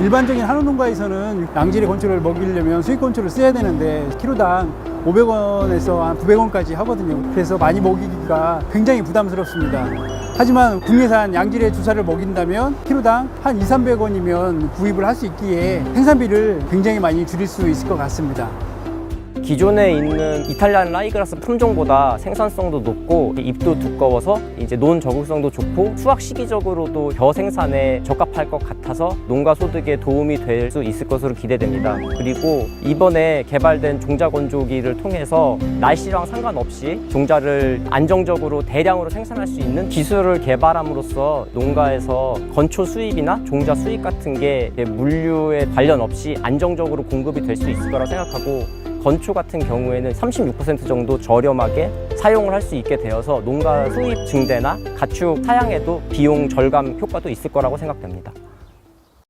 일반적인 한우 농가에서는 양질의 건초를 먹이려면 수입 건초를 써야 되는데 키로당 500원에서 한 900원까지 하거든요. 그래서 많이 먹이기가 굉장히 부담스럽습니다. 하지만 국내산 양질의 주사를 먹인다면 키로당 한 2, 300원이면 구입을 할 수 있기에 생산비를 굉장히 많이 줄일 수 있을 것 같습니다. 기존에 있는 이탈리안 라이그라스 품종보다 생산성도 높고 잎도 두꺼워서 이제 논 적응성도 좋고 수확 시기적으로도 벼 생산에 적합할 것 같아서 농가 소득에 도움이 될 수 있을 것으로 기대됩니다. 그리고 이번에 개발된 종자 건조기를 통해서 날씨랑 상관없이 종자를 안정적으로 대량으로 생산할 수 있는 기술을 개발함으로써 농가에서 건초 수입이나 종자 수입 같은 게 물류에 관련 없이 안정적으로 공급이 될 수 있을 거라 생각하고 건초 같은 경우에는 36% 정도 저렴하게 사용을 할 수 있게 되어서 농가 수입 증대나 가축 사양에도 비용 절감 효과도 있을 거라고 생각됩니다.